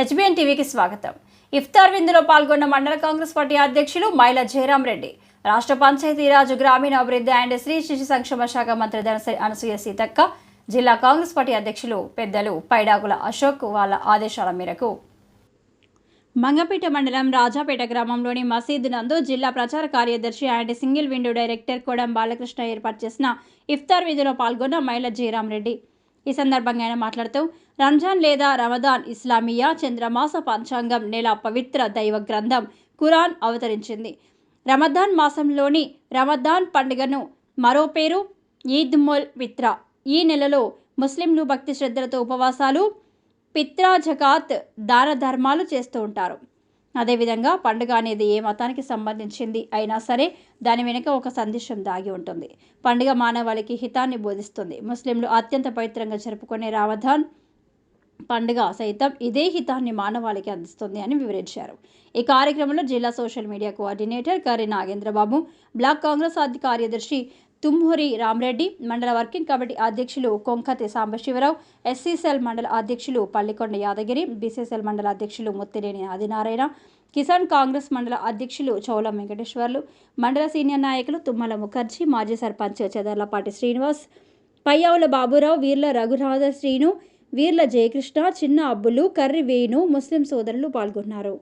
HBN టీవీకి స్వాగతం. ఇఫ్తార్ విందులో పాల్గొన్న మండల కాంగ్రెస్ పార్టీ అధ్యక్షులు మైల జయరాం రెడ్డి రాష్ట్ర పంచాయతీరాజ్ గ్రామీణాభివృద్ధి అండ్ శ్రీ శిశు సంక్షేమ శాఖ మంత్రి ధనశ్రీ అనసూయ సీతక్క జిల్లా కాంగ్రెస్ పార్టీ అధ్యక్షులు పెద్దలు పైడాకుల అశోక్ వాళ్ళ ఆదేశాల మేరకు. మంగపేట మండలం రాజాపేట గ్రామంలోని మసీద్ నందు జిల్లా ప్రచార కార్యదర్శి and single window director Kodam Balakrishna ఏర్పాటు చేసిన ఇఫ్తార్ విధిలో పాల్గొన్న మైల జయరాం రెడ్డి. ఈ సందర్భంగా ఆయన మాట్లాడుతూ రంజాన్ లేదా రమదాన్ ఇస్లామియా చంద్రమాస పంచాంగం నెల పవిత్ర దైవ గ్రంథం ఖురాన్ అవతరించింది. రమదాన్ మాసంలోని రమదాన్ పండుగను మరో పేరు ఈద్ ముల్ పిత్రా ఈ నెలలో ముస్లింలు భక్తి శ్రద్ధలతో ఉపవాసాలు పిత్రా జకాత్ దాన ధర్మాలు చేస్తూ ఉంటారు. అదేవిధంగా పండుగ అనేది ఏ మతానికి సంబంధించింది అయినా సరే దాని వెనుక ఒక సందేశం దాగి ఉంటుంది. పండుగ మానవాళికి హితాన్ని బోధిస్తుంది. ముస్లింలు అత్యంత పవిత్రంగా జరుపుకునే రావధాన్ పండుగ సైతం ఇదే హితాన్ని మానవాళికి అందిస్తుంది అని వివరించారు. ఈ కార్యక్రమంలో జిల్లా సోషల్ మీడియా కోఆర్డినేటర్ కరి నాగేంద్రబాబు బ్లాక్ కాంగ్రెస్ ఆది కార్యదర్శి తుమ్హూరి రామరెడ్డి మండల వర్కింగ్ కమిటీ అధ్యక్షులు కొంకతి సాంబశివరావు ఎస్సీసెల్ మండల అధ్యక్షులు పల్లికొండ యాదగిరి బీసీసీఎల్ మండల అధ్యక్షులు ముత్తిరేని ఆదినారాయణ కిసాన్ కాంగ్రెస్ మండల అధ్యక్షులు చౌలం వెంకటేశ్వర్లు మండల సీనియర్ నాయకులు తుమ్మల ముఖర్జీ మాజీ సర్పంచ్ చెదర్లపాటి శ్రీనివాస్ పయ్యావుల బాబురావు వీర్ల రఘునాథ శ్రీను వీర్ల జయకృష్ణ చిన్న అబ్బులు కర్రి వేణు ముస్లిం సోదరులు పాల్గొన్నారు.